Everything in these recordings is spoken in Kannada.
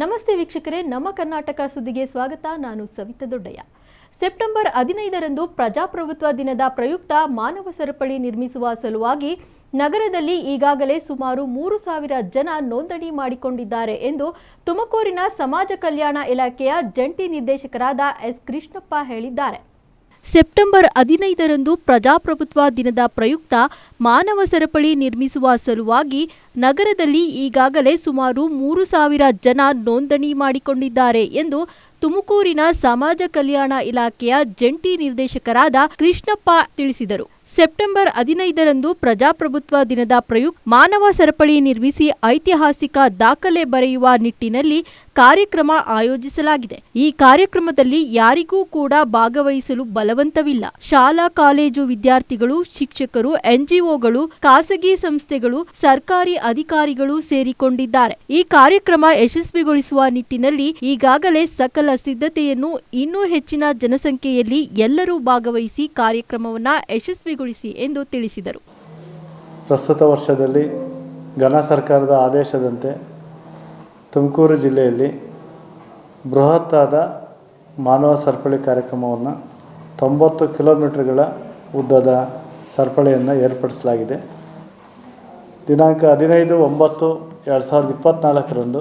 ನಮಸ್ತೆ ವೀಕ್ಷಕರೇ, ನಮ್ಮ ಕರ್ನಾಟಕ ಸುದ್ದಿಗೆ ಸ್ವಾಗತ. ನಾನು ಸವಿತಾ ದೊಡ್ಡಯ್ಯ. ಸೆಪ್ಟೆಂಬರ್ ಹದಿನೈದರಂದು ಪ್ರಜಾಪ್ರಭುತ್ವ ದಿನದ ಪ್ರಯುಕ್ತ ಮಾನವ ಸರಪಳಿ ನಿರ್ಮಿಸುವ ಸಲುವಾಗಿ ನಗರದಲ್ಲಿ ಈಗಾಗಲೇ ಸುಮಾರು ಮೂರು ಸಾವಿರ ಜನ ನೋಂದಣಿ ಮಾಡಿಕೊಂಡಿದ್ದಾರೆ ಎಂದು ತುಮಕೂರಿನ ಸಮಾಜ ಕಲ್ಯಾಣ ಇಲಾಖೆಯ ಜಂಟಿ ನಿರ್ದೇಶಕರಾದ ಎಸ್ ಕೃಷ್ಣಪ್ಪ ಹೇಳಿದ್ದಾರೆ. ಸೆಪ್ಟೆಂಬರ್ ಹದಿನೈದರಂದು ಪ್ರಜಾಪ್ರಭುತ್ವ ದಿನದ ಪ್ರಯುಕ್ತ ಮಾನವ ಸರಪಳಿ ನಿರ್ಮಿಸುವ ಸಲುವಾಗಿ ನಗರದಲ್ಲಿ ಈಗಾಗಲೇ ಸುಮಾರು ಮೂರು ಸಾವಿರ ಜನ ನೋಂದಣಿ ಮಾಡಿಕೊಂಡಿದ್ದಾರೆ ಎಂದು ತುಮಕೂರಿನ ಸಮಾಜ ಕಲ್ಯಾಣ ಇಲಾಖೆಯ ಜಂಟಿ ನಿರ್ದೇಶಕರಾದ ಕೃಷ್ಣಪ್ಪ ತಿಳಿಸಿದರು. ಸೆಪ್ಟೆಂಬರ್ ಹದಿನೈದರಂದು ಪ್ರಜಾಪ್ರಭುತ್ವ ದಿನದ ಪ್ರಯುಕ್ತ ಮಾನವ ಸರಪಳಿ ನಿರ್ಮಿಸಿ ಐತಿಹಾಸಿಕ ದಾಖಲೆ ಬರೆಯುವ ನಿಟ್ಟಿನಲ್ಲಿ ಕಾರ್ಯಕ್ರಮ ಆಯೋಜಿಸಲಾಗಿದೆ. ಈ ಕಾರ್ಯಕ್ರಮದಲ್ಲಿ ಯಾರಿಗೂ ಕೂಡ ಭಾಗವಹಿಸಲು ಬಲವಂತವಿಲ್ಲ. ಶಾಲಾ, ಕಾಲೇಜು ವಿದ್ಯಾರ್ಥಿಗಳು, ಶಿಕ್ಷಕರು, ಎನ್ಜಿಒಗಳು, ಖಾಸಗಿ ಸಂಸ್ಥೆಗಳು, ಸರ್ಕಾರಿ ಅಧಿಕಾರಿಗಳು ಸೇರಿಕೊಂಡಿದ್ದಾರೆ. ಈ ಕಾರ್ಯಕ್ರಮ ಯಶಸ್ವಿಗೊಳಿಸುವ ನಿಟ್ಟಿನಲ್ಲಿ ಈಗಾಗಲೇ ಸಕಲ ಸಿದ್ಧತೆಯನ್ನು ಇನ್ನೂ ಹೆಚ್ಚಿನ ಜನಸಂಖ್ಯೆಯಲ್ಲಿ ಎಲ್ಲರೂ ಭಾಗವಹಿಸಿ ಕಾರ್ಯಕ್ರಮವನ್ನು ಯಶಸ್ವಿಗೊಳಿಸಿ ಎಂದು ತಿಳಿಸಿದರು. ಪ್ರಸ್ತುತ ವರ್ಷದಲ್ಲಿ ಘನ ಸರ್ಕಾರದ ಆದೇಶದಂತೆ ತುಮಕೂರು ಜಿಲ್ಲೆಯಲ್ಲಿ ಬೃಹತ್ತಾದ ಮಾನವ ಸರಪಳಿ ಕಾರ್ಯಕ್ರಮವನ್ನು ತೊಂಬತ್ತು ಕಿಲೋಮೀಟರ್ಗಳ ಉದ್ದದ ಸರಪಳಿಯನ್ನು ಏರ್ಪಡಿಸಲಾಗಿದೆ. ದಿನಾಂಕ ಹದಿನೈದು ಒಂಬತ್ತು ಎರಡು ಸಾವಿರದ ಇಪ್ಪತ್ತ್ನಾಲ್ಕರಂದು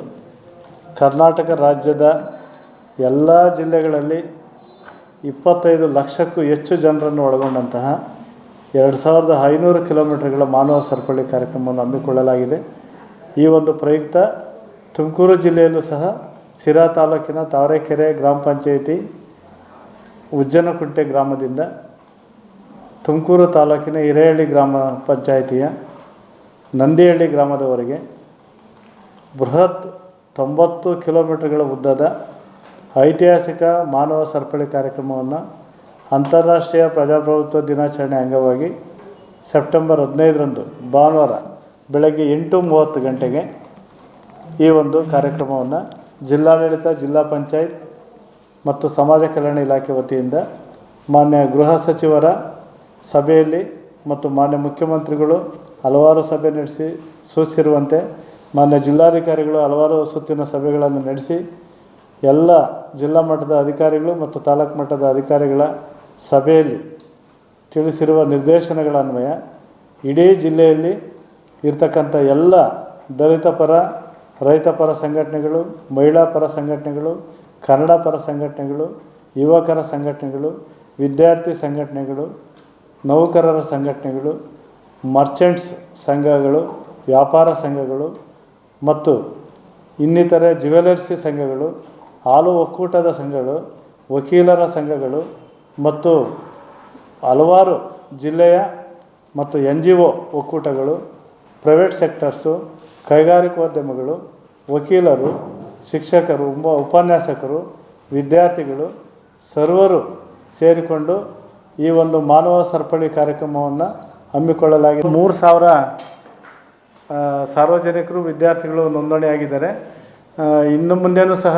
ಕರ್ನಾಟಕ ರಾಜ್ಯದ ಎಲ್ಲ ಜಿಲ್ಲೆಗಳಲ್ಲಿ ಇಪ್ಪತ್ತೈದು ಲಕ್ಷಕ್ಕೂ ಹೆಚ್ಚು ಜನರನ್ನು ಒಳಗೊಂಡಂತಹ ಎರಡು ಸಾವಿರದ ಐನೂರು ಕಿಲೋಮೀಟರ್ಗಳ ಮಾನವ ಸರಪಳಿ ಕಾರ್ಯಕ್ರಮವನ್ನು ಹಮ್ಮಿಕೊಳ್ಳಲಾಗಿದೆ. ಈ ಒಂದು ಪ್ರಯುಕ್ತ ತುಮಕೂರು ಜಿಲ್ಲೆಯಲ್ಲೂ ಸಹ ಸಿರಾ ತಾಲೂಕಿನ ತಾವರೆಕೆರೆ ಗ್ರಾಮ ಪಂಚಾಯಿತಿ ಉಜ್ಜನಕುಂಟೆ ಗ್ರಾಮದಿಂದ ತುಮಕೂರು ತಾಲೂಕಿನ ಹಿರೇಹಳ್ಳಿ ಗ್ರಾಮ ಪಂಚಾಯಿತಿಯ ನಂದಿಹಳ್ಳಿ ಗ್ರಾಮದವರೆಗೆ ಬೃಹತ್ ತೊಂಬತ್ತು ಕಿಲೋಮೀಟರ್ಗಳ ಉದ್ದದ ಐತಿಹಾಸಿಕ ಮಾನವ ಸರಪಳಿ ಕಾರ್ಯಕ್ರಮವನ್ನು ಅಂತಾರಾಷ್ಟ್ರೀಯ ಪ್ರಜಾಪ್ರಭುತ್ವ ದಿನಾಚರಣೆ ಅಂಗವಾಗಿ ಸೆಪ್ಟೆಂಬರ್ ಹದಿನೈದರಂದು ಭಾನುವಾರ ಬೆಳಗ್ಗೆ ಎಂಟು ಮೂವತ್ತು ಗಂಟೆಗೆ ಈ ಒಂದು ಕಾರ್ಯಕ್ರಮವನ್ನು ಜಿಲ್ಲಾಡಳಿತ, ಜಿಲ್ಲಾ ಪಂಚಾಯತ್ ಮತ್ತು ಸಮಾಜ ಕಲ್ಯಾಣ ಇಲಾಖೆ ವತಿಯಿಂದ ಮಾನ್ಯ ಗೃಹ ಸಚಿವರ ಸಭೆಯಲ್ಲಿ ಮತ್ತು ಮಾನ್ಯ ಮುಖ್ಯಮಂತ್ರಿಗಳು ಹಲವಾರು ಸಭೆ ನಡೆಸಿ ಸೂಚಿಸಿರುವಂತೆ ಮಾನ್ಯ ಜಿಲ್ಲಾಧಿಕಾರಿಗಳು ಹಲವಾರು ಸುತ್ತಿನ ಸಭೆಗಳನ್ನು ನಡೆಸಿ ಎಲ್ಲ ಜಿಲ್ಲಾ ಮಟ್ಟದ ಅಧಿಕಾರಿಗಳು ಮತ್ತು ತಾಲೂಕು ಮಟ್ಟದ ಅಧಿಕಾರಿಗಳ ಸಭೆಯಲ್ಲಿ ತಿಳಿಸಿರುವ ನಿರ್ದೇಶನಗಳ ಅನ್ವಯ ಇಡೀ ಜಿಲ್ಲೆಯಲ್ಲಿ ಇರ್ತಕ್ಕಂಥ ಎಲ್ಲ ದಲಿತ ಪರ ರೈತ ಪರ ಸಂಘಟನೆಗಳು, ಮಹಿಳಾ ಪರ ಸಂಘಟನೆಗಳು, ಕನ್ನಡ ಪರ ಸಂಘಟನೆಗಳು, ಯುವಕರ ಸಂಘಟನೆಗಳು, ವಿದ್ಯಾರ್ಥಿ ಸಂಘಟನೆಗಳು, ನೌಕರರ ಸಂಘಟನೆಗಳು, ಮರ್ಚೆಂಟ್ಸ್ ಸಂಘಗಳು, ವ್ಯಾಪಾರ ಸಂಘಗಳು ಮತ್ತು ಇನ್ನಿತರೆ ಜ್ಯುವೆಲರ್ಸಿ ಸಂಘಗಳು, ಹಾಲು ಒಕ್ಕೂಟದ ಸಂಘಗಳು, ವಕೀಲರ ಸಂಘಗಳು ಮತ್ತು ಹಲವಾರು ಜಿಲ್ಲೆಯ ಮತ್ತು ಎನ್ ಜಿ ಒ ಒಕ್ಕೂಟಗಳು, ಪ್ರೈವೇಟ್ ಸೆಕ್ಟರ್ಸು ಕೈಗಾರಿಕೋದ್ಯಮಗಳು ವಕೀಲರು, ಶಿಕ್ಷಕರು ಉಪ ಉಪನ್ಯಾಸಕರು, ವಿದ್ಯಾರ್ಥಿಗಳು, ಸರ್ವರು ಸೇರಿಕೊಂಡು ಈ ಒಂದು ಮಾನವ ಸರಪಳಿ ಕಾರ್ಯಕ್ರಮವನ್ನು ಹಮ್ಮಿಕೊಳ್ಳಲಾಗಿದೆ. ಮೂರು ಸಾವಿರ ಸಾರ್ವಜನಿಕರು, ವಿದ್ಯಾರ್ಥಿಗಳು ನೋಂದಣಿಯಾಗಿದ್ದಾರೆ. ಇನ್ನು ಮುಂದೆನೂ ಸಹ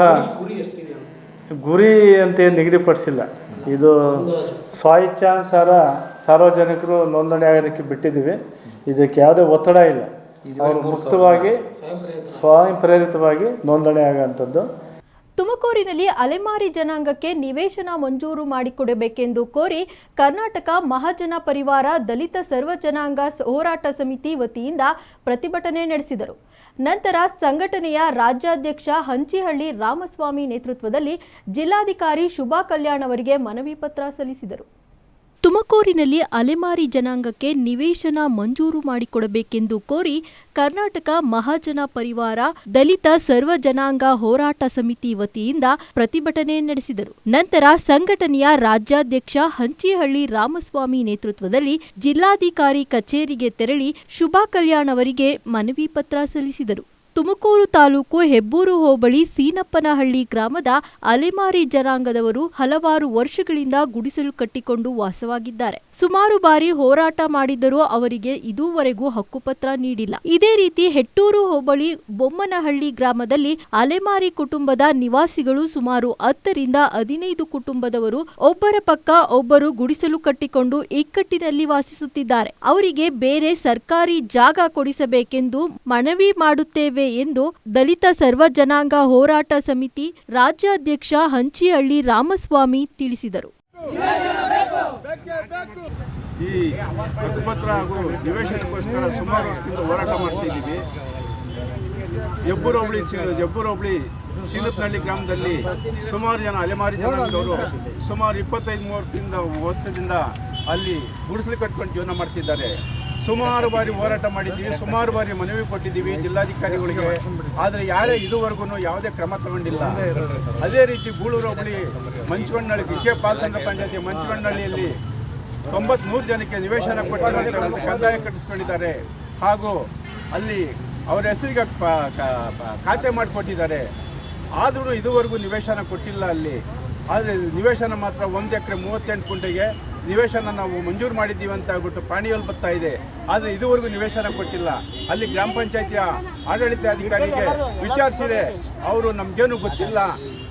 ಗುರಿ ಅಂತ ನಿಗದಿಪಡಿಸಿಲ್ಲ. ಇದು ಸ್ವಾಯಿಚ್ಛಾನುಸಾರ ಸಾರ್ವಜನಿಕರು ನೋಂದಣಿ ಆಗೋದಕ್ಕೆ ಬಿಟ್ಟಿದ್ದೀವಿ. ಇದಕ್ಕೆ ಯಾವುದೇ ಒತ್ತಡ ಇಲ್ಲ. ಅವರು ಮುಕ್ತವಾಗಿ ಸ್ವಯಂ ಪ್ರೇರಿತವಾಗಿ ನೋಂದಣಿ ಆಗೋಂಥದ್ದು. ತುಮಕೂರಿನಲ್ಲಿ ಅಲೆಮಾರಿ ಜನಾಂಗಕ್ಕೆ ನಿವೇಶನ ಮಂಜೂರು ಮಾಡಿಕೊಡಬೇಕೆಂದು ಕೋರಿ ಕರ್ನಾಟಕ ಮಹಾಜನ ಪರಿವಾರ ದಲಿತ ಸರ್ವ ಜನಾಂಗ ಹೋರಾಟ ಸಮಿತಿ ವತಿಯಿಂದ ಪ್ರತಿಭಟನೆ ನಡೆಸಿದರು. ನಂತರ ಸಂಘಟನೆಯ ರಾಜ್ಯಾಧ್ಯಕ್ಷ ಹಂಚಿಹಳ್ಳಿ ರಾಮಸ್ವಾಮಿ ನೇತೃತ್ವದಲ್ಲಿ ಜಿಲ್ಲಾಧಿಕಾರಿ ಶುಭಾ ಕಲ್ಯಾಣ್ ಅವರಿಗೆ ಮನವಿ ಪತ್ರ ಸಲ್ಲಿಸಿದರು. ತುಮಕೂರಿನಲ್ಲಿ ಅಲೆಮಾರಿ ಜನಾಂಗಕ್ಕೆ ನಿವೇಶನ ಮಂಜೂರು ಮಾಡಿಕೊಡಬೇಕೆಂದು ಕೋರಿ ಕರ್ನಾಟಕ ಮಹಾಜನ ಪರಿವಾರ, ದಲಿತ ಸರ್ವ ಜನಾಂಗ ಹೋರಾಟ ಸಮಿತಿ ವತಿಯಿಂದ ಪ್ರತಿಭಟನೆ ನಡೆಸಿದರು. ನಂತರ ಸಂಘಟನೆಯ ರಾಜ್ಯಾಧ್ಯಕ್ಷ ಹಂಚಿಹಳ್ಳಿ ರಾಮಸ್ವಾಮಿ ನೇತೃತ್ವದಲ್ಲಿ ಜಿಲ್ಲಾಧಿಕಾರಿ ಕಚೇರಿಗೆ ತೆರಳಿ ಶುಭಾ ಕಲ್ಯಾಣ್ ಅವರಿಗೆ ಮನವಿ ಪತ್ರ ಸಲ್ಲಿಸಿದರು. ತುಮಕೂರು ತಾಲೂಕು ಹೆಬ್ಬೂರು ಹೋಬಳಿ ಸೀನಪ್ಪನಹಳ್ಳಿ ಗ್ರಾಮದ ಅಲೆಮಾರಿ ಜನಾಂಗದವರು ಹಲವಾರು ವರ್ಷಗಳಿಂದ ಗುಡಿಸಲು ಕಟ್ಟಿಕೊಂಡು ವಾಸವಾಗಿದ್ದಾರೆ. ಸುಮಾರು ಬಾರಿ ಹೋರಾಟ ಮಾಡಿದರೂ ಅವರಿಗೆ ಇದುವರೆಗೂ ಹಕ್ಕುಪತ್ರ ನೀಡಿಲ್ಲ. ಇದೇ ರೀತಿ ಹೆಟ್ಟೂರು ಹೋಬಳಿ ಬೊಮ್ಮನಹಳ್ಳಿ ಗ್ರಾಮದಲ್ಲಿ ಅಲೆಮಾರಿ ಕುಟುಂಬದ ನಿವಾಸಿಗಳು ಸುಮಾರು ಹತ್ತರಿಂದ ಹದಿನೈದು ಕುಟುಂಬದವರು, ಒಬ್ಬರ ಪಕ್ಕ ಒಬ್ಬರು ಗುಡಿಸಲು ಕಟ್ಟಿಕೊಂಡು ಇಕ್ಕಟ್ಟಿನಲ್ಲಿ ವಾಸಿಸುತ್ತಿದ್ದಾರೆ. ಅವರಿಗೆ ಬೇರೆ ಸರ್ಕಾರಿ ಜಾಗ ಕೊಡಿಸಬೇಕೆಂದು ಮನವಿ ಮಾಡುತ್ತೇವೆ ಎಂದು ದಲಿತ ಸರ್ವ ಜನಾಂಗ ಹೋರಾಟ ಸಮಿತಿ ರಾಜ್ಯಾಧ್ಯಕ್ಷ ಹಂಚಿಹಳ್ಳಿ ರಾಮಸ್ವಾಮಿ ತಿಳಿಸಿದರು. ಈ ಹಕ್ಕುಪತ್ರ ಹಾಗೂ ನಿವೇಶನಕ್ಕೋಸ್ಕರ ಸುಮಾರು ವರ್ಷದಿಂದ ಹೋರಾಟ ಮಾಡ್ತಿದ್ದೀವಿ ಹೆಬ್ಬೂರು ಹೋಬಳಿ ಸಿ- ಹೋಬಳಿ ಗ್ರಾಮದಲ್ಲಿ ಸುಮಾರು ಜನ ಅಲೆಮಾರಿ ಜನಾಂಗದವರು ಸುಮಾರು ಇಪ್ಪತ್ತೈದು ಮೂವತ್ತರಿಂದ ವರ್ಷದಿಂದ ಅಲ್ಲಿ ಗುಡಿಸಲು ಕಟ್ಕೊಂಡು ಜೀವನ ಮಾಡ್ತಿದ್ದಾರೆ. ಸುಮಾರು ಬಾರಿ ಹೋರಾಟ ಮಾಡಿದ್ದೀವಿ, ಸುಮಾರು ಬಾರಿ ಮನವಿ ಕೊಟ್ಟಿದ್ದೀವಿ ಜಿಲ್ಲಾಧಿಕಾರಿಗಳಿಗೆ. ಆದರೆ ಯಾರೇ ಇದುವರೆಗೂ ಯಾವುದೇ ಕ್ರಮ ತಗೊಂಡಿಲ್ಲ. ಅದೇ ರೀತಿ ಗೂಳೂರು ಹೋಬಳಿ ಮಂಚಗೊಂಡಳ್ಳಿ ವಿಜಯ ಪಾಲ್ಸಂದ್ರ ಪಂಚಾಯತಿ ಮಂಚಗೊಂಡಳ್ಳಿಯಲ್ಲಿ ತೊಂಬತ್ಮೂರು ಜನಕ್ಕೆ ನಿವೇಶನ ಮತ್ತು ಕಂದಾಯ ಕಟ್ಟಿಸ್ಕೊಂಡಿದ್ದಾರೆ. ಹಾಗೂ ಅಲ್ಲಿ ಅವರ ಹೆಸರಿಗೆ ಖಾತೆ ಮಾಡಿಕೊಟ್ಟಿದ್ದಾರೆ. ಆದರೂ ಇದುವರೆಗೂ ನಿವೇಶನ ಕೊಟ್ಟಿಲ್ಲ ಅಲ್ಲಿ. ಆದರೆ ನಿವೇಶನ ಮಾತ್ರ ಒಂದು ಎಕರೆ ಮೂವತ್ತೆಂಟು ಕುಂಟೆಗೆ ನಿವೇಶನ ನಾವು ಮಂಜೂರು ಮಾಡಿದ್ದೀವಿ ಅಂತ ಹೇಳ್ಬಿಟ್ಟು ಪಾಣಿಯಲ್ಲಿ ಬರ್ತಾ ಇದೆ. ಆದರೆ ಇದುವರೆಗೂ ನಿವೇಶನ ಕೊಟ್ಟಿಲ್ಲ. ಅಲ್ಲಿ ಗ್ರಾಮ ಪಂಚಾಯತಿಯ ಆಡಳಿತಾಧಿಕಾರಿಗೆ ವಿಚಾರಿಸಿದೆ ಅವರು ನಮಗೇನು ಗೊತ್ತಿಲ್ಲ.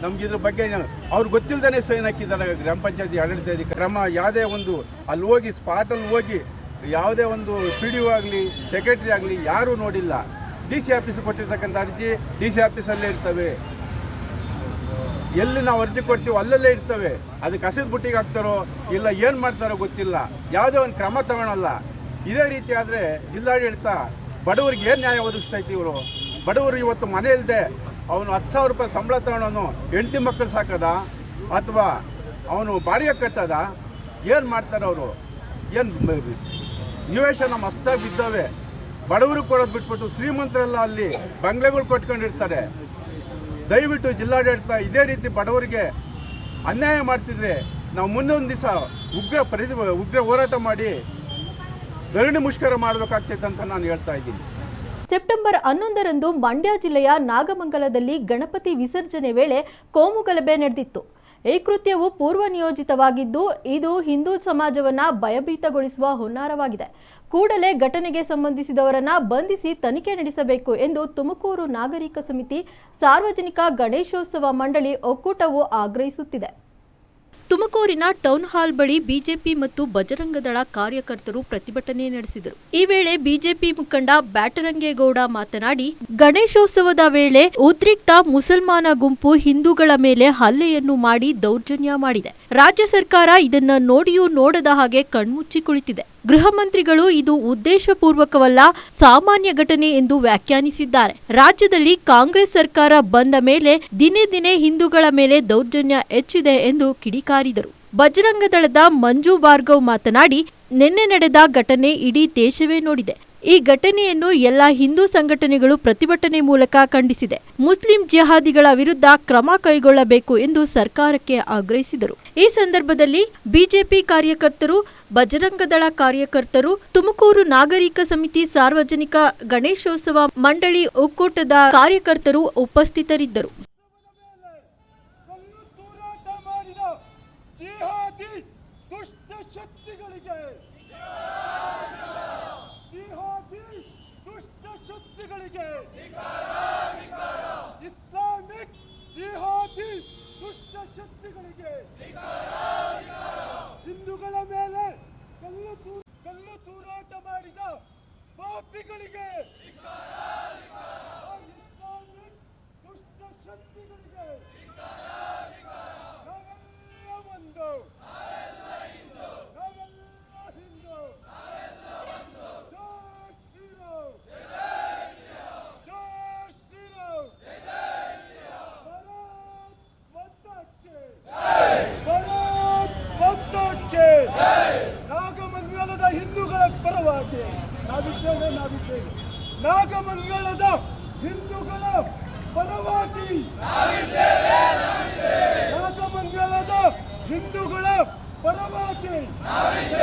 ನಮ್ಗೆ ಇದ್ರ ಬಗ್ಗೆ ಅವ್ರು ಗೊತ್ತಿಲ್ಲದೇ ಸೈನ್ ಹಾಕಿದ್ದಾರೆ ಗ್ರಾಮ ಪಂಚಾಯತಿ ಆಡಳಿತಾಧಿಕಾರಿ ಕ್ರಮ ಯಾವುದೇ ಒಂದು ಅಲ್ಲಿ ಹೋಗಿ ಸ್ಪಾಟಲ್ಲಿ ಹೋಗಿ ಯಾವುದೇ ಒಂದು ಪಿ ಡಿ ಒ ಆಗಲಿ ಸೆಕ್ರೆಟ್ರಿ ಆಗಲಿ ಯಾರೂ ನೋಡಿಲ್ಲ. ಡಿ ಸಿ ಆಫೀಸ್ ಕೊಟ್ಟಿರ್ತಕ್ಕಂಥ ಅರ್ಜಿ ಡಿ ಸಿ ಆಫೀಸಲ್ಲೇ ಇರ್ತವೆ. ಎಲ್ಲಿ ನಾವು ಅರ್ಜಿ ಕೊಡ್ತೀವೋ ಅಲ್ಲಲ್ಲೇ ಇರ್ತವೆ. ಅದಕ್ಕೆ ಕಸದ ಬುಟ್ಟಿಗೆ ಹಾಕ್ತಾರೋ ಇಲ್ಲ ಏನು ಮಾಡ್ತಾರೋ ಗೊತ್ತಿಲ್ಲ. ಯಾವುದೇ ಒಂದು ಕ್ರಮ ತಗೊಳಲ್ಲ. ಇದೇ ರೀತಿ ಆದರೆ ಜಿಲ್ಲಾಡಳಿತ ಬಡವರಿಗೆ ಏನು ನ್ಯಾಯ ಒದಗಿಸ್ತೈತಿ ಇವರು? ಬಡವರು ಇವತ್ತು ಮನೆ ಇಲ್ಲದೆ ಅವನು ಹತ್ತು ಸಾವಿರ ರೂಪಾಯಿ ಸಂಬಳ ತಗೊಳೋನು ಹೆಂಡತಿ ಮಕ್ಕಳು ಸಾಕದ? ಅಥವಾ ಅವನು ಬಾಡಿಗೆ ಕಟ್ಟದ? ಏನು ಮಾಡ್ತಾರೆ ಅವರು? ಏನು ನಿವೇಶನ ಮಸ್ತಾಗಿ ಬಿದ್ದಾವೆ. ಬಡವರು ಕೊಡೋದು ಬಿಟ್ಬಿಟ್ಟು ಶ್ರೀಮಂತರೆಲ್ಲ ಅಲ್ಲಿ ಬಂಗ್ಲೆಗಳು ಕೊಟ್ಕೊಂಡಿರ್ತಾರೆ. ದಯವಿಟ್ಟು ಜಿಲ್ಲಾಡಳಿತ ಇದೇ ರೀತಿ ಬಡವರಿಗೆ ಅನ್ಯಾಯ ಮಾಡಿಸಿದ್ರೆ ನಾವು ಮುಂದೊಂದು ದಿವಸ ಉಗ್ರ ಪ್ರತಿ ಉಗ್ರ ಹೋರಾಟ ಮಾಡಿ ಧರಣಿ ಮುಷ್ಕರ ಮಾಡಬೇಕಾಗ್ತೈತೆ ಅಂತ ನಾನು ಹೇಳ್ತಾ ಇದ್ದೀನಿ. ಸೆಪ್ಟೆಂಬರ್ ಹನ್ನೊಂದರಂದು ಮಂಡ್ಯ ಜಿಲ್ಲೆಯ ನಾಗಮಂಗಲದಲ್ಲಿ ಗಣಪತಿ ವಿಸರ್ಜನೆ ವೇಳೆ ಕೋಮುಗಲಭೆ ನಡೆದಿತ್ತು. ಈ ಕೃತ್ಯವು ಪೂರ್ವ ನಿಯೋಜಿತವಾಗಿದ್ದು ಇದು ಹಿಂದೂ ಸಮಾಜವನ್ನ ಭಯಭೀತಗೊಳಿಸುವ ಹುನ್ನಾರವಾಗಿದೆ. ಕೂಡಲೇ ಘಟನೆಗೆ ಸಂಬಂಧಿಸಿದವರನ್ನ ಬಂಧಿಸಿ ತನಿಖೆ ನಡೆಸಬೇಕು ಎಂದು ತುಮಕೂರು ನಾಗರಿಕ ಸಮಿತಿ ಸಾರ್ವಜನಿಕ ಗಣೇಶೋತ್ಸವ ಮಂಡಳಿ ಒಕ್ಕೂಟವು ಆಗ್ರಹಿಸುತ್ತಿದೆ. ತುಮಕೂರಿನ ಟೌನ್ ಹಾಲ್ ಬಳಿ ಬಿಜೆಪಿ ಮತ್ತು ಬಜರಂಗದಳ ಕಾರ್ಯಕರ್ತರು ಪ್ರತಿಭಟನೆ ನಡೆಸಿದರು. ಈ ವೇಳೆ ಬಿಜೆಪಿ ಮುಖಂಡ ಬ್ಯಾಟರಂಗೇಗೌಡ ಮಾತನಾಡಿ, ಗಣೇಶೋತ್ಸವದ ವೇಳೆ ಉದ್ರಿಕ್ತ ಮುಸಲ್ಮಾನ ಗುಂಪು ಹಿಂದೂಗಳ ಮೇಲೆ ಹಲ್ಲೆಯನ್ನು ಮಾಡಿ ದೌರ್ಜನ್ಯ ಮಾಡಿದೆ. ರಾಜ್ಯ ಸರ್ಕಾರ ಇದನ್ನ ನೋಡಿಯೂ ನೋಡದ ಹಾಗೆ ಕಣ್ಮುಚ್ಚಿ ಕುಳಿತಿದೆ. ಗೃಹ ಮಂತ್ರಿಗಳು ಇದು ಉದ್ದೇಶಪೂರ್ವಕವಲ್ಲ, ಸಾಮಾನ್ಯ ಘಟನೆ ಎಂದು ವ್ಯಾಖ್ಯಾನಿಸಿದ್ದಾರೆ. ರಾಜ್ಯದಲ್ಲಿ ಕಾಂಗ್ರೆಸ್ ಸರ್ಕಾರ ಬಂದ ಮೇಲೆ ದಿನೇ ದಿನೇ ಹಿಂದೂಗಳ ಮೇಲೆ ದೌರ್ಜನ್ಯ ಹೆಚ್ಚಿದೆ ಎಂದು ಕಿಡಿಕಾರಿದರು. ಬಜರಂಗ ದಳದ ಮಂಜು ಭಾರ್ಗವ್ ಮಾತನಾಡಿ, ನಿನ್ನೆ ನಡೆದ ಘಟನೆ ಇಡೀ ದೇಶವೇ ನೋಡಿದೆ. ಈ ಘಟನೆಯನ್ನು ಎಲ್ಲ ಹಿಂದೂ ಸಂಘಟನೆಗಳು ಪ್ರತಿಭಟನೆ ಮೂಲಕ ಖಂಡಿಸಿದೆ. ಮುಸ್ಲಿಂ ಜಿಹಾದಿಗಳ ವಿರುದ್ಧ ಕ್ರಮ ಕೈಗೊಳ್ಳಬೇಕು ಎಂದು ಸರ್ಕಾರಕ್ಕೆ ಆಗ್ರಹಿಸಿದರು. ಈ ಸಂದರ್ಭದಲ್ಲಿ ಬಿಜೆಪಿ ಕಾರ್ಯಕರ್ತರು ಬಜರಂಗದಳ ಕಾರ್ಯಕರ್ತರು, ತುಮಕೂರು ನಾಗರಿಕ ಸಮಿತಿ ಸಾರ್ವಜನಿಕ ಗಣೇಶೋತ್ಸವ ಮಂಡಳಿ ಒಕ್ಕೂಟದ ಕಾರ್ಯಕರ್ತರು ಉಪಸ್ಥಿತರಿದ್ದರು. ஆமென்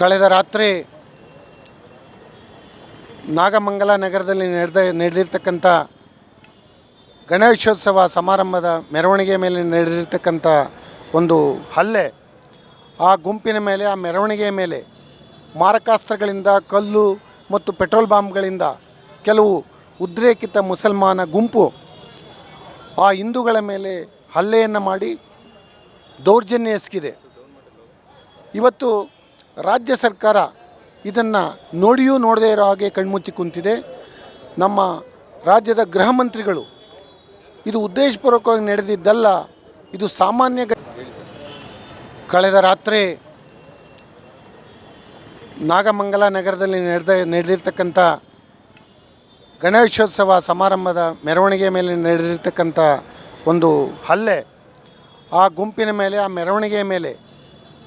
ಕಳೆದ ರಾತ್ರಿ ನಾಗಮಂಗಲ ನಗರದಲ್ಲಿ ನಡೆದ ನಡೆದಿರ್ತಕ್ಕಂಥ ಗಣೇಶೋತ್ಸವ ಸಮಾರಂಭದ ಮೆರವಣಿಗೆ ಮೇಲೆ ನಡೆದಿರ್ತಕ್ಕಂಥ ಒಂದು ಹಲ್ಲೆ, ಆ ಗುಂಪಿನ ಮೇಲೆ, ಆ ಮೆರವಣಿಗೆಯ ಮೇಲೆ ಮಾರಕಾಸ್ತ್ರಗಳಿಂದ, ಕಲ್ಲು ಮತ್ತು ಪೆಟ್ರೋಲ್ ಬಾಂಬ್ಗಳಿಂದ ಕೆಲವು ಉದ್ರೇಕಿತ ಮುಸಲ್ಮಾನ ಗುಂಪು ಆ ಹಿಂದೂಗಳ ಮೇಲೆ ಹಲ್ಲೆಯನ್ನು ಮಾಡಿ ದೌರ್ಜನ್ಯ ಎಸಗಿದೆ. ಇವತ್ತು ರಾಜ್ಯ ಸರ್ಕಾರ ಇದನ್ನು ನೋಡಿಯೂ ನೋಡದೇ ಇರೋ ಹಾಗೆ ಕಣ್ಮುಚ್ಚಿ ಕುಂತಿದೆ. ನಮ್ಮ ರಾಜ್ಯದ ಗೃಹ ಮಂತ್ರಿಗಳು, ಇದು ಉದ್ದೇಶಪೂರ್ವಕವಾಗಿ ನಡೆದಿದ್ದಲ್ಲ, ಇದು ಸಾಮಾನ್ಯ ಕಳೆದ ರಾತ್ರಿ ನಾಗಮಂಗಲ ನಗರದಲ್ಲಿ ನಡೆದ, ನಡೆದಿರ್ತಕ್ಕಂಥ ಗಣೇಶೋತ್ಸವ ಸಮಾರಂಭದ ಮೆರವಣಿಗೆ ಮೇಲೆ ನಡೆದಿರ್ತಕ್ಕಂಥ ಒಂದು ಹಲ್ಲೆ, ಆ ಗುಂಪಿನ ಮೇಲೆ, ಆ ಮೆರವಣಿಗೆಯ ಮೇಲೆ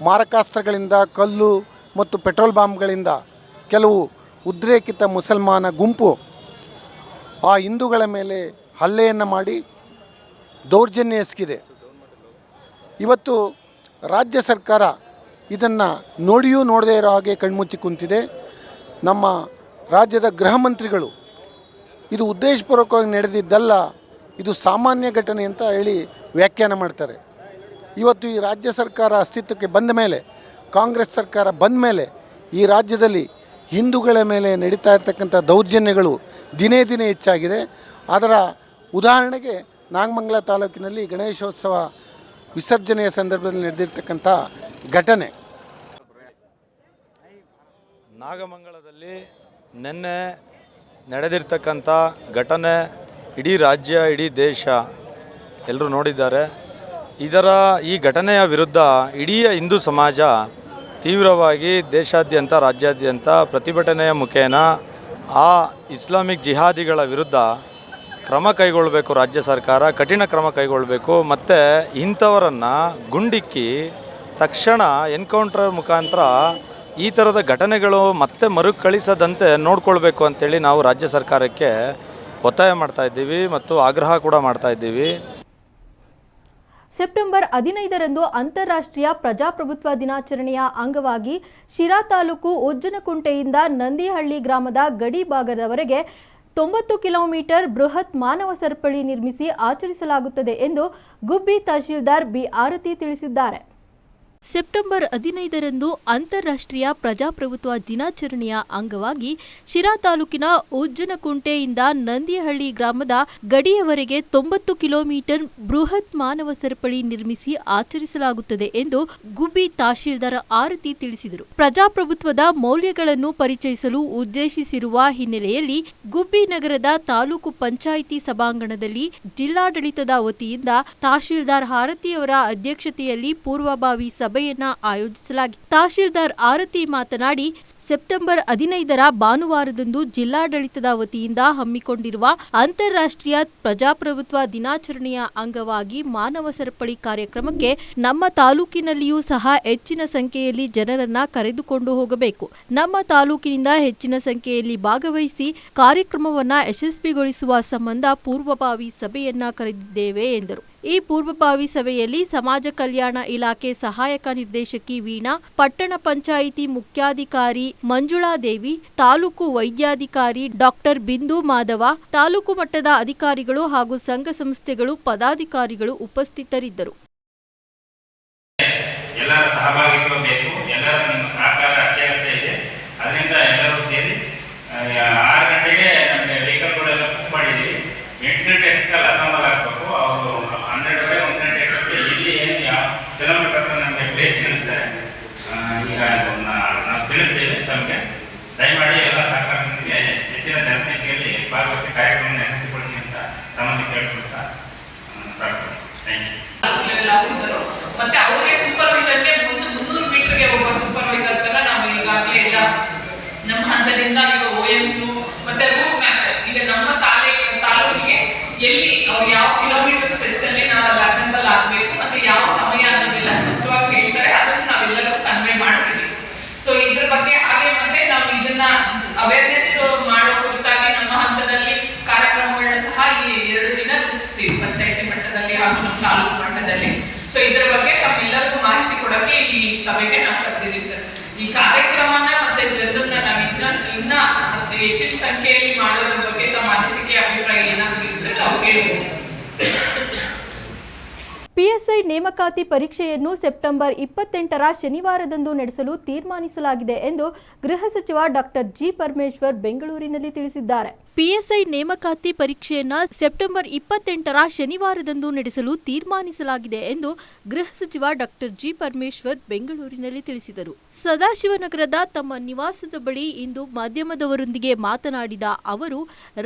ಮಾರಕಾಸ್ತ್ರಗಳಿಂದ, ಕಲ್ಲು ಮತ್ತು ಪೆಟ್ರೋಲ್ ಬಾಂಬ್ಗಳಿಂದ ಕೆಲವು ಉದ್ರೇಕಿತ ಮುಸಲ್ಮಾನ ಗುಂಪು ಆ ಹಿಂದೂಗಳ ಮೇಲೆ ಹಲ್ಲೆಯನ್ನು ಮಾಡಿ ದೌರ್ಜನ್ಯ ಎಸಗಿದೆ. ಇವತ್ತು ರಾಜ್ಯ ಸರ್ಕಾರ ಇದನ್ನು ನೋಡಿಯೂ ನೋಡದೇ ಇರೋ ಹಾಗೆ ಕಣ್ಮುಚ್ಚಿ ಕುಂತಿದೆ. ನಮ್ಮ ರಾಜ್ಯದ ಗೃಹ ಮಂತ್ರಿಗಳು, ಇದು ಉದ್ದೇಶಪೂರ್ವಕವಾಗಿ ನಡೆದಿದ್ದಲ್ಲ, ಇದು ಸಾಮಾನ್ಯ ಘಟನೆ ಅಂತ ಹೇಳಿ ವ್ಯಾಖ್ಯಾನ ಮಾಡ್ತಾರೆ. ಇವತ್ತು ಈ ರಾಜ್ಯ ಸರ್ಕಾರ ಅಸ್ತಿತ್ವಕ್ಕೆ ಬಂದ ಮೇಲೆ, ಕಾಂಗ್ರೆಸ್ ಸರ್ಕಾರ ಬಂದ ಮೇಲೆ, ಈ ರಾಜ್ಯದಲ್ಲಿ ಹಿಂದೂಗಳ ಮೇಲೆ ನಡೀತಾ ಇರತಕ್ಕಂಥ ದೌರ್ಜನ್ಯಗಳು ದಿನೇ ದಿನೇ ಹೆಚ್ಚಾಗಿದೆ. ಅದರ ಉದಾಹರಣೆಗೆ ನಾಗಮಂಗಲ ತಾಲೂಕಿನಲ್ಲಿ ಗಣೇಶೋತ್ಸವ ವಿಸರ್ಜನೆಯ ಸಂದರ್ಭದಲ್ಲಿ ನಡೆದಿರ್ತಕ್ಕಂಥ ಘಟನೆ. ನಾಗಮಂಗಲದಲ್ಲಿ ನಿನ್ನೆ ನಡೆದಿರ್ತಕ್ಕಂಥ ಘಟನೆ ಇಡೀ ರಾಜ್ಯ, ಇಡೀ ದೇಶ ಎಲ್ಲರೂ ನೋಡಿದ್ದಾರೆ. ಇದರ ಈ ಘಟನೆಯ ವಿರುದ್ಧ ಇಡೀ ಹಿಂದೂ ಸಮಾಜ ತೀವ್ರವಾಗಿ ದೇಶಾದ್ಯಂತ, ರಾಜ್ಯಾದ್ಯಂತ ಪ್ರತಿಭಟನೆಯ ಮುಖೇನ ಆ ಇಸ್ಲಾಮಿಕ್ ಜಿಹಾದಿಗಳ ವಿರುದ್ಧ ಕ್ರಮ ಕೈಗೊಳ್ಳಬೇಕು ರಾಜ್ಯ ಸರ್ಕಾರ, ಕಠಿಣ ಕ್ರಮ ಕೈಗೊಳ್ಳಬೇಕು. ಮತ್ತು ಇಂಥವರನ್ನು ಗುಂಡಿಕ್ಕಿ ತಕ್ಷಣ ಎನ್ಕೌಂಟರ್ ಮುಖಾಂತರ ಈ ಥರದ ಘಟನೆಗಳು ಮತ್ತೆ ಮರುಕಳಿಸದಂತೆ ನೋಡ್ಕೊಳ್ಬೇಕು ಅಂತೇಳಿ ನಾವು ರಾಜ್ಯ ಸರ್ಕಾರಕ್ಕೆ ಒತ್ತಾಯ ಮಾಡ್ತಾಯಿದ್ದೀವಿ ಮತ್ತು ಆಗ್ರಹ ಕೂಡ ಮಾಡ್ತಾ ಇದ್ದೀವಿ. ಸೆಪ್ಟೆಂಬರ್ ಹದಿನೈದರಂದು ಅಂತಾರಾಷ್ಟ್ರೀಯ ಪ್ರಜಾಪ್ರಭುತ್ವ ದಿನಾಚರಣೆಯ ಅಂಗವಾಗಿ ಶಿರಾ ತಾಲೂಕು ಉಜ್ಜನಕುಂಟೆಯಿಂದ ನಂದಿಹಳ್ಳಿ ಗ್ರಾಮದ ಗಡಿ ಭಾಗದವರೆಗೆ ತೊಂಬತ್ತು ಕಿಲೋಮೀಟರ್ ಬೃಹತ್ ಮಾನವ ಸರಪಳಿ ನಿರ್ಮಿಸಿ ಆಚರಿಸಲಾಗುತ್ತದೆ ಎಂದು ಗುಬ್ಬಿ ತಹಶೀಲ್ದಾರ್ ಬಿ ಆರತಿ ತಿಳಿಸಿದ್ದಾರೆ. ಸೆಪ್ಟೆಂಬರ್ ಹದಿನೈದರಂದು ಅಂತಾರಾಷ್ಟ್ರೀಯ ಪ್ರಜಾಪ್ರಭುತ್ವ ದಿನಾಚರಣೆಯ ಅಂಗವಾಗಿ ಶಿರಾ ತಾಲೂಕಿನ ಉಜ್ಜನಕುಂಟೆಯಿಂದ ನಂದಿಹಳ್ಳಿ ಗ್ರಾಮದ ಗಡಿಯವರೆಗೆ ತೊಂಬತ್ತು ಕಿಲೋಮೀಟರ್ ಬೃಹತ್ ಮಾನವ ಸರಪಳಿ ನಿರ್ಮಿಸಿ ಆಚರಿಸಲಾಗುತ್ತದೆ ಎಂದು ಗುಬ್ಬಿ ತಹಶೀಲ್ದಾರ್ ಆರತಿ ತಿಳಿಸಿದರು. ಪ್ರಜಾಪ್ರಭುತ್ವದ ಮೌಲ್ಯಗಳನ್ನು ಪರಿಚಯಿಸಲು ಉದ್ದೇಶಿಸಿರುವ ಹಿನ್ನೆಲೆಯಲ್ಲಿ ಗುಬ್ಬಿ ನಗರದ ತಾಲೂಕು ಪಂಚಾಯಿತಿ ಸಭಾಂಗಣದಲ್ಲಿ ಜಿಲ್ಲಾಡಳಿತದ ವತಿಯಿಂದ ತಹಶೀಲ್ದಾರ್ ಆರತಿಯವರ ಅಧ್ಯಕ್ಷತೆಯಲ್ಲಿ ಪೂರ್ವಭಾವಿ ಸಭೆಯನ್ನ ಆಯೋಜಿಸಲಾಗಿದೆ ತಹಶೀಲ್ದಾರ್ ಆರತಿ ಮಾತನಾಡಿ, ಸೆಪ್ಟೆಂಬರ್ ಹದಿನೈದರ ಭಾನುವಾರದಂದು ಜಿಲ್ಲಾಡಳಿತದ ವತಿಯಿಂದ ಹಮ್ಮಿಕೊಂಡಿರುವ ಅಂತಾರಾಷ್ಟ್ರೀಯ ಪ್ರಜಾಪ್ರಭುತ್ವ ದಿನಾಚರಣೆಯ ಅಂಗವಾಗಿ ಮಾನವ ಸರಪಳಿ ಕಾರ್ಯಕ್ರಮಕ್ಕೆ ನಮ್ಮ ತಾಲೂಕಿನಲ್ಲಿಯೂ ಸಹ ಹೆಚ್ಚಿನ ಸಂಖ್ಯೆಯಲ್ಲಿ ಜನರನ್ನ ಕರೆದುಕೊಂಡು ಹೋಗಬೇಕು. ನಮ್ಮ ತಾಲೂಕಿನಿಂದ ಹೆಚ್ಚಿನ ಸಂಖ್ಯೆಯಲ್ಲಿ ಭಾಗವಹಿಸಿ ಕಾರ್ಯಕ್ರಮವನ್ನ ಯಶಸ್ವಿಗೊಳಿಸುವ ಸಂಬಂಧ ಪೂರ್ವಭಾವಿ ಸಭೆಯನ್ನ ಕರೆದಿದ್ದೇವೆ ಎಂದರು. ಈ ಪೂರ್ವಭಾವಿ ಸಭೆಯಲ್ಲಿ ಸಮಾಜ ಕಲ್ಯಾಣ ಇಲಾಖೆ ಸಹಾಯಕ ನಿರ್ದೇಶಕಿ ವೀಣಾ, ಪಟ್ಟಣ ಪಂಚಾಯಿತಿ ಮುಖ್ಯಾಧಿಕಾರಿ ಮಂಜುಳಾದೇವಿ ತಾಲೂಕು ವೈದ್ಯಾಧಿಕಾರಿ ಡಾಕ್ಟರ್ ಬಿಂದು ಮಾಧವ, ತಾಲೂಕು ಮಟ್ಟದ ಅಧಿಕಾರಿಗಳು ಹಾಗೂ ಸಂಘ ಸಂಸ್ಥೆಗಳು ಪದಾಧಿಕಾರಿಗಳು ಉಪಸ್ಥಿತರಿದ್ದರು ಎಲ್ಲರ ಸಹಭಾಗಿತ್ವ ಬೇಕು ಎಲ್ಲರ ನಿಮ್ಮ ಸಹಕಾರ ಅತ್ಯಗತ್ಯ ಇದೆ ಅದರಿಂದ ಎಲ್ಲರೂ ಸೇರಿ ಆ, ಆರು ಗಂಟೆಗೆ ನಮಗೆ ವೆಹಿಕಲ್ಗಳೆಲ್ಲ ಬುಕ್ ಮಾಡಿದ್ದೀವಿ ಎಂಟು ಗಂಟೆ ಅಷ್ಟಲ್ಲಿ ಅಸೆಂಬಲ್ ಆಗಬೇಕು ಅವರು ಹನ್ನೆರಡುವರೆ ಒಂದು ಗಂಟೆ ಅಷ್ಟೊತ್ತಿಗೆ ಎಲ್ಲಿ ಏನು ಯಾವ ಕಿಲೋಮೀಟರ್ ಹತ್ರ ನಮಗೆ ಪ್ಲೇಸ್ ತಿಳಿಸ್ತಾರೆ ಆ, ಈಗ ನಾ- ನಾವು ತಿಳಿಸ್ತೇವೆ ತಮಗೆ ದಯಮಾಡಿ ಎಲ್ಲ ಸಹಕಾರದೊಂದಿಗೆ ಹೆಚ್ಚಿನ ಜನಸಂಖ್ಯೆಯಲ್ಲಿ ಭಾಗವಹಿಸಿ ಕಾರ್ಯಕ್ರಮವನ್ನು ಯಶಸ್ವಿಗೊಳಿಸಿ ಅಂತ ತಮ್ಮಲ್ಲಿ ಕೇಳ್ಕೊಳ್ತಾ ಆ, ಪ್ರಾರ್ಥನೆ ಥ್ಯಾಂಕ್ ಯು ಲೆವೆಲ್ ಆಫೀಸರು ಮತ್ತೆ ಅವ್ರಿಗೆ ಸೂಪರ್ವಿಷನ್ಗೆ ಮುಂದೆ ಮುನ್ನೂರು ಮೀಟರ್ಗೆ ಒಬ್ಬ ಸೂಪರ್ವೈಸರ್ ತರ ನಾವು ಈಗಾಗಲೇ ಎಲ್ಲ ನಮ್ಮ ಹಂತದಿಂದ ಈಗ ಓ ಎಮ್ಸ್ ಮತ್ತೆ ರೂಟ್ ಮ್ಯಾಪ್ ಈಗ ನಮ್ಮ ತಾಲೇ ತಾಲೂಕಿಗೆ ಎಲ್ಲಿ ಅವ್ರು ಯಾವ ಕಿಲೋಮೀಟರ್ ಸ್ಟ್ರೆಚ್ ಅಲ್ಲಿ ನಾವು ಅಲ್ಲಿ ಅಸೆಂಬಲ್ ಆಗಬೇಕು ಮತ್ತೆ ಯಾವ ಸಮಯ ಅನ್ನೋದೆಲ್ಲ ಸ್ಪಷ್ಟವಾಗಿ ಹೇಳ್ತಾರೆ ಅದನ್ನು ನಾವೆಲ್ಲರೂ ಕನ್ವೆ ಮಾಡ್ತೀವಿ ಸೊ ಇದ್ರ ಬಗ್ಗೆ ಹಾಗೆ ಮತ್ತೆ ನಾವು ಇದನ್ನ ಅವೇರ್ನೆಸ್ ಮಾಡೋ ಕುರಿತಾಗಿ ನಮ್ಮ ಹಂತದಲ್ಲಿ ಕಾರ್ಯಕ್ರಮಗಳನ್ನ ಸಹ ಈ ಎರಡು ದಿನ ರೂಪಿಸ್ತೀವಿ ಪಂಚಾಯತಿ ಮಟ್ಟದಲ್ಲಿ ಹಾಗೂ ನಮ್ಮ ತಾಲೂಕು ಮಟ್ಟದಲ್ಲಿ ಸೊ ಇದರ ಬಗ್ಗೆ ತಮ್ಮೆಲ್ಲರಿಗೂ ಮಾಹಿತಿ ಕೊಡೋಕೆ ಈ ಸಭೆಗೆ ನಾವು ಕರೆದಿದ್ದೀವಿ ಸರ್. ಈ ಕಾರ್ಯಕ್ರಮನ ಮತ್ತೆ ಜನರನ್ನ ನಾವು ಇನ್ನ ಇನ್ನ ಹೆಚ್ಚಿನ ಸಂಖ್ಯೆಯಲ್ಲಿ ಮಾಡೋದ್ರ ಬಗ್ಗೆ ತಮ್ಮ ಅನಿಸಿಕೆ, ಅಭಿಪ್ರಾಯ ಏನಾದ್ರು ಇದ್ರೆ ತಾವು ಹೇಳ್ಬೋದು ಪಿಎಸ್ಐ ನೇಮಕಾತಿ ಪರೀಕ್ಷೆಯನ್ನು ಸೆಪ್ಟೆಂಬರ್ ಇಪ್ಪತ್ತೆಂಟರ ಶನಿವಾರದಂದು ನಡೆಸಲು ತೀರ್ಮಾನಿಸಲಾಗಿದೆ ಎಂದು ಗೃಹ ಸಚಿವ ಡಾಕ್ಟರ್ ಜಿ ಪರಮೇಶ್ವರ್ ಬೆಂಗಳೂರಿನಲ್ಲಿ ತಿಳಿಸಿದ್ದಾರೆ. ಪಿಎಸ್ಐ ನೇಮಕಾತಿ ಪರೀಕ್ಷೆಯನ್ನು ಸೆಪ್ಟೆಂಬರ್ ಇಪ್ಪತ್ತೆಂಟರ ಶನಿವಾರದಂದು ನಡೆಸಲು ತೀರ್ಮಾನಿಸಲಾಗಿದೆ ಎಂದು ಗೃಹ ಸಚಿವ ಡಾಕ್ಟರ್ ಜಿ ಪರಮೇಶ್ವರ್ ಬೆಂಗಳೂರಿನಲ್ಲಿ ತಿಳಿಸಿದರು. ಸದಾಶಿವನಗರದ ತಮ್ಮ ನಿವಾಸದ ಬಳಿ ಇಂದು ಮಾಧ್ಯಮದವರೊಂದಿಗೆ ಮಾತನಾಡಿದ ಅವರು,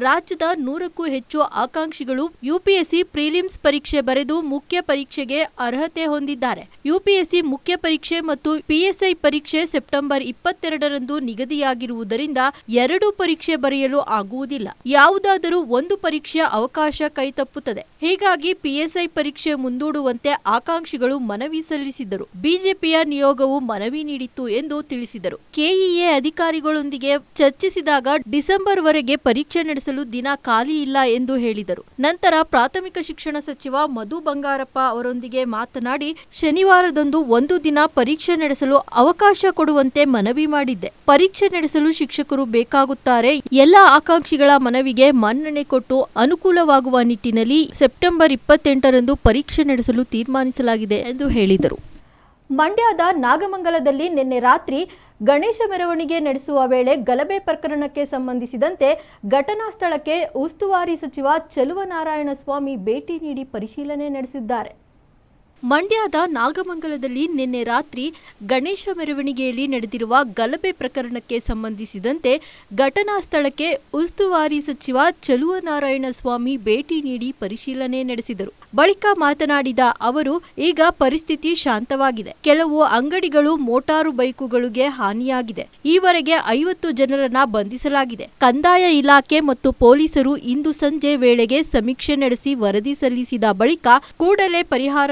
ರಾಜ್ಯದ ನೂರಕ್ಕೂ ಹೆಚ್ಚು ಆಕಾಂಕ್ಷಿಗಳು ಯುಪಿಎಸ್ಸಿ ಪ್ರಿಲಿಮ್ಸ್ ಪರೀಕ್ಷೆ ಬರೆದು ಮುಖ್ಯ ಪರೀಕ್ಷೆಗೆ ಅರ್ಹತೆ ಹೊಂದಿದ್ದಾರೆ. ಯುಪಿಎಸ್ಸಿ ಮುಖ್ಯ ಪರೀಕ್ಷೆ ಮತ್ತು ಪಿಎಸ್ಐ ಪರೀಕ್ಷೆ ಸೆಪ್ಟೆಂಬರ್ ಇಪ್ಪತ್ತೆರಡರಂದು ನಿಗದಿಯಾಗಿರುವುದರಿಂದ ಎರಡು ಪರೀಕ್ಷೆ ಬರೆಯಲು ಆಗುವುದಿಲ್ಲ. ಯಾವುದಾದರೂ ಒಂದು ಪರೀಕ್ಷೆಯ ಅವಕಾಶ ಕೈತಪ್ಪುತ್ತದೆ. ಹೀಗಾಗಿ ಪಿಎಸ್ಐ ಪರೀಕ್ಷೆ ಮುಂದೂಡುವಂತೆ ಆಕಾಂಕ್ಷಿಗಳು ಮನವಿ ಸಲ್ಲಿಸಿದ್ದರು. ಬಿಜೆಪಿಯ ನಿಯೋಗವು ಮನವಿ ನೀಡಿತ್ತು ಎಂದು ತಿಳಿಸಿದರು. ಕೆಇಎ ಅಧಿಕಾರಿಗಳೊಂದಿಗೆ ಚರ್ಚಿಸಿದಾಗ ಡಿಸೆಂಬರ್ ವರೆಗೆ ಪರೀಕ್ಷೆ ನಡೆಸಲು ದಿನ ಖಾಲಿ ಇಲ್ಲ ಎಂದು ಹೇಳಿದರು. ನಂತರ ಪ್ರಾಥಮಿಕ ಶಿಕ್ಷಣ ಸಚಿವ ಮಧು ಬಂಗಾರಪ್ಪ ಅವರೊಂದಿಗೆ ಮಾತನಾಡಿ ಶನಿವಾರದಂದು ಒಂದು ದಿನ ಪರೀಕ್ಷೆ ನಡೆಸಲು ಅವಕಾಶ ಕೊಡುವಂತೆ ಮನವಿ ಮಾಡಿದ್ದೆ. ಪರೀಕ್ಷೆ ನಡೆಸಲು ಶಿಕ್ಷಕರು ಬೇಕಾಗುತ್ತಾರೆ. ಎಲ್ಲ ಆಕಾಂಕ್ಷಿಗಳ ಮನವಿಗೆ ಮನ್ನಣೆ ಕೊಟ್ಟು ಅನುಕೂಲವಾಗುವ ನಿಟ್ಟಿನಲ್ಲಿ ಸೆಪ್ಟೆಂಬರ್ ಇಪ್ಪತ್ತೆಂಟರಂದು ಪರೀಕ್ಷೆ ನಡೆಸಲು ತೀರ್ಮಾನಿಸಲಾಗಿದೆ ಎಂದು ಹೇಳಿದರು. ಮಂಡ್ಯದ ನಾಗಮಂಗಲದಲ್ಲಿ ನಿನ್ನೆ ರಾತ್ರಿ ಗಣೇಶ ಮೆರವಣಿಗೆ ನಡೆಸುವ ವೇಳೆ ಗಲಭೆ ಪ್ರಕರಣಕ್ಕೆ ಸಂಬಂಧಿಸಿದಂತೆ ಘಟನಾ ಸ್ಥಳಕ್ಕೆ ಉಸ್ತುವಾರಿ ಸಚಿವ ಚಲುವನಾರಾಯಣ ಸ್ವಾಮಿ ಭೇಟಿ ನೀಡಿ ಪರಿಶೀಲನೆ ನಡೆಸಿದ್ದಾರೆ. ಮಂಡ್ಯದ ನಾಗಮಂಗಲದಲ್ಲಿ ನಿನ್ನೆ ರಾತ್ರಿ ಗಣೇಶ ಮೆರವಣಿಗೆಯಲ್ಲಿ ನಡೆದಿರುವ ಗಲಭೆ ಪ್ರಕರಣಕ್ಕೆ ಸಂಬಂಧಿಸಿದಂತೆ ಘಟನಾ ಸ್ಥಳಕ್ಕೆ ಉಸ್ತುವಾರಿ ಸಚಿವ ಚಲುವನಾರಾಯಣ ಸ್ವಾಮಿ ಭೇಟಿ ನೀಡಿ ಪರಿಶೀಲನೆ ನಡೆಸಿದರು. ಬಳಿಕ ಮಾತನಾಡಿದ ಅವರು, ಈಗ ಪರಿಸ್ಥಿತಿ ಶಾಂತವಾಗಿದೆ. ಕೆಲವು ಅಂಗಡಿಗಳು ಮೋಟಾರು ಬೈಕುಗಳಿಗೆ ಹಾನಿಯಾಗಿದೆ. ಈವರೆಗೆ ಐವತ್ತು ಜನರನ್ನ ಬಂಧಿಸಲಾಗಿದೆ. ಕಂದಾಯ ಇಲಾಖೆ ಮತ್ತು ಪೊಲೀಸರು ಇಂದು ಸಂಜೆ ವೇಳೆಗೆ ಸಮೀಕ್ಷೆ ನಡೆಸಿ ವರದಿ ಸಲ್ಲಿಸಿದ ಬಳಿಕ ಕೂಡಲೇ ಪರಿಹಾರ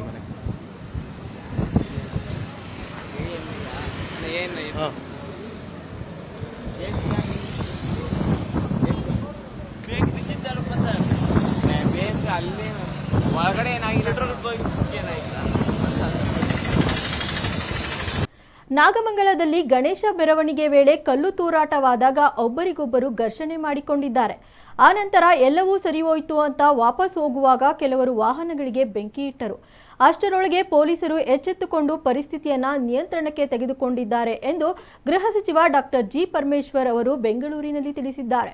ಮನೆ ಏನು ಏನಾಗಿಲ್ಲ ಏನಾಗಿಲ್ಲ ನಾಗಮಂಗಲದಲ್ಲಿ ಗಣೇಶ ಮೆರವಣಿಗೆ ವೇಳೆ ಕಲ್ಲು ತೂರಾಟವಾದಾಗ ಒಬ್ಬರಿಗೊಬ್ಬರು ಘರ್ಷಣೆ ಮಾಡಿಕೊಂಡಿದ್ದಾರೆ. ಆನಂತರ ಎಲ್ಲವೂ ಸರಿ ಹೋಯಿತು ಅಂತ ವಾಪಸ್ ಹೋಗುವಾಗ ಕೆಲವರು ವಾಹನಗಳಿಗೆ ಬೆಂಕಿ ಇಟ್ಟರು. ಅಷ್ಟರೊಳಗೆ ಪೊಲೀಸರು ಎಚ್ಚೆತ್ತುಕೊಂಡು ಪರಿಸ್ಥಿತಿಯನ್ನ ನಿಯಂತ್ರಣಕ್ಕೆ ತೆಗೆದುಕೊಂಡಿದ್ದಾರೆ ಎಂದು ಗೃಹ ಸಚಿವ ಡಾಕ್ಟರ್ ಜಿ ಪರಮೇಶ್ವರ್ ಅವರು ಬೆಂಗಳೂರಿನಲ್ಲಿ ತಿಳಿಸಿದ್ದಾರೆ.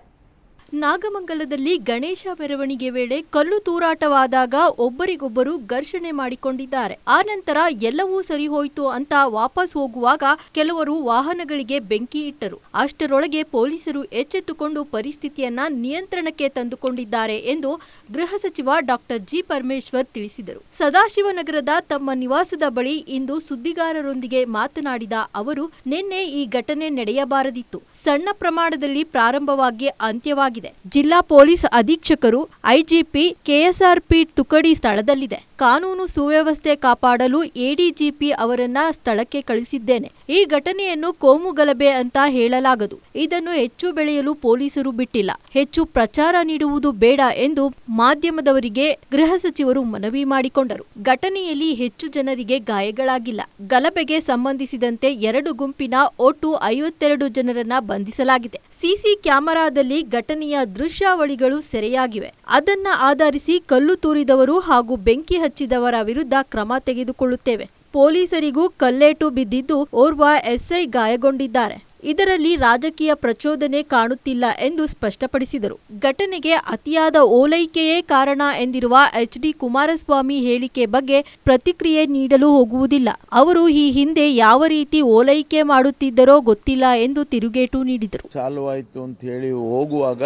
ನಾಗಮಂಗಲದಲ್ಲಿ ಗಣೇಶ ಮೆರವಣಿಗೆ ವೇಳೆ ಕಲ್ಲು ತೂರಾಟವಾದಾಗ ಒಬ್ಬರಿಗೊಬ್ಬರು ಘರ್ಷಣೆ ಮಾಡಿಕೊಂಡಿದ್ದಾರೆ. ಆನಂತರ ಎಲ್ಲವೂ ಸರಿ ಹೋಯಿತು ಅಂತ ವಾಪಸ್ ಹೋಗುವಾಗ ಕೆಲವರು ವಾಹನಗಳಿಗೆ ಬೆಂಕಿ ಇಟ್ಟರು. ಅಷ್ಟರೊಳಗೆ ಪೊಲೀಸರು ಎಚ್ಚೆತ್ತುಕೊಂಡು ಪರಿಸ್ಥಿತಿಯನ್ನ ನಿಯಂತ್ರಣಕ್ಕೆ ತಂದುಕೊಂಡಿದ್ದಾರೆ ಎಂದು ಗೃಹ ಸಚಿವ ಡಾಕ್ಟರ್ ಜಿ. ಪರಮೇಶ್ವರ್ ತಿಳಿಸಿದರು. ಸದಾಶಿವನಗರದ ತಮ್ಮ ನಿವಾಸದ ಬಳಿ ಇಂದು ಸುದ್ದಿಗಾರರೊಂದಿಗೆ ಮಾತನಾಡಿದ ಅವರು, ನಿನ್ನೆ ಈ ಘಟನೆ ನಡೆಯಬಾರದಿತ್ತು. ಸಣ್ಣ ಪ್ರಮಾಣದಲ್ಲಿ ಪ್ರಾರಂಭವಾಗಿ ಅಂತ್ಯವಾಗಿದೆ. ಜಿಲ್ಲಾ ಪೊಲೀಸ್ ಅಧೀಕ್ಷಕರು ಐಜಿಪಿ ಕೆಎಸ್ಆರ್ಪಿ ತುಕಡಿ ಸ್ಥಳದಲ್ಲಿದೆ. ಕಾನೂನು ಸುವ್ಯವಸ್ಥೆ ಕಾಪಾಡಲು ಎಡಿಜಿಪಿ ಅವರನ್ನ ಸ್ಥಳಕ್ಕೆ ಕಳಿಸಿದ್ದೇನೆ. ಈ ಘಟನೆಯನ್ನು ಕೋಮು ಗಲಭೆ ಅಂತ ಹೇಳಲಾಗದು. ಇದನ್ನು ಹೆಚ್ಚು ಬೆಳೆಯಲು ಪೊಲೀಸರು ಬಿಟ್ಟಿಲ್ಲ. ಹೆಚ್ಚು ಪ್ರಚಾರ ನೀಡುವುದು ಬೇಡ ಎಂದು ಮಾಧ್ಯಮದವರಿಗೆ ಗೃಹ ಸಚಿವರು ಮನವಿ ಮಾಡಿಕೊಂಡರು. ಘಟನೆಯಲ್ಲಿ ಹೆಚ್ಚು ಜನರಿಗೆ ಗಾಯಗಳಾಗಿಲ್ಲ. ಗಲಭೆಗೆ ಸಂಬಂಧಿಸಿದಂತೆ ಎರಡು ಗುಂಪಿನ ಒಟ್ಟು ಐವತ್ತೆರಡು ಜನರನ್ನ ಬಂಧಿಸಲಾಗಿದೆ. ಸಿಸಿ ಕ್ಯಾಮೆರಾದಲ್ಲಿ ಘಟನೆಯ ದೃಶ್ಯಾವಳಿಗಳು ಸೆರೆಯಾಗಿವೆ. ಅದನ್ನ ಆಧರಿಸಿ ಕಲ್ಲು ತೂರಿದವರು ಹಾಗೂ ಬೆಂಕಿ ಹಚ್ಚಿದವರ ವಿರುದ್ಧ ಕ್ರಮ ತೆಗೆದುಕೊಳ್ಳುತ್ತೇವೆ. ಪೊಲೀಸರಿಗೂ ಕಲ್ಲೇಟು ಬಿದ್ದಿದ್ದು ಓರ್ವ ಎಸ್ಐ ಗಾಯಗೊಂಡಿದ್ದಾರೆ. ಇದರಲ್ಲಿ ರಾಜಕೀಯ ಪ್ರಚೋದನೆ ಕಾಣುತ್ತಿಲ್ಲ ಎಂದು ಸ್ಪಷ್ಟಪಡಿಸಿದರು. ಘಟನೆಗೆ ಅತಿಯಾದ ಓಲೈಕೆಯೇ ಕಾರಣ ಎಂದಿರುವ ಎಚ್ ಡಿ ಕುಮಾರಸ್ವಾಮಿ ಹೇಳಿಕೆ ಬಗ್ಗೆ ಪ್ರತಿಕ್ರಿಯೆ ನೀಡಲು ಹೋಗುವುದಿಲ್ಲ. ಅವರು ಈ ಹಿಂದೆ ಯಾವ ರೀತಿ ಓಲೈಕೆ ಮಾಡುತ್ತಿದ್ದರೋ ಗೊತ್ತಿಲ್ಲ ಎಂದು ತಿರುಗೇಟು ನೀಡಿದರು. ಚಾಲುವಾಯಿತು ಅಂತ ಹೇಳಿ ಹೋಗುವಾಗ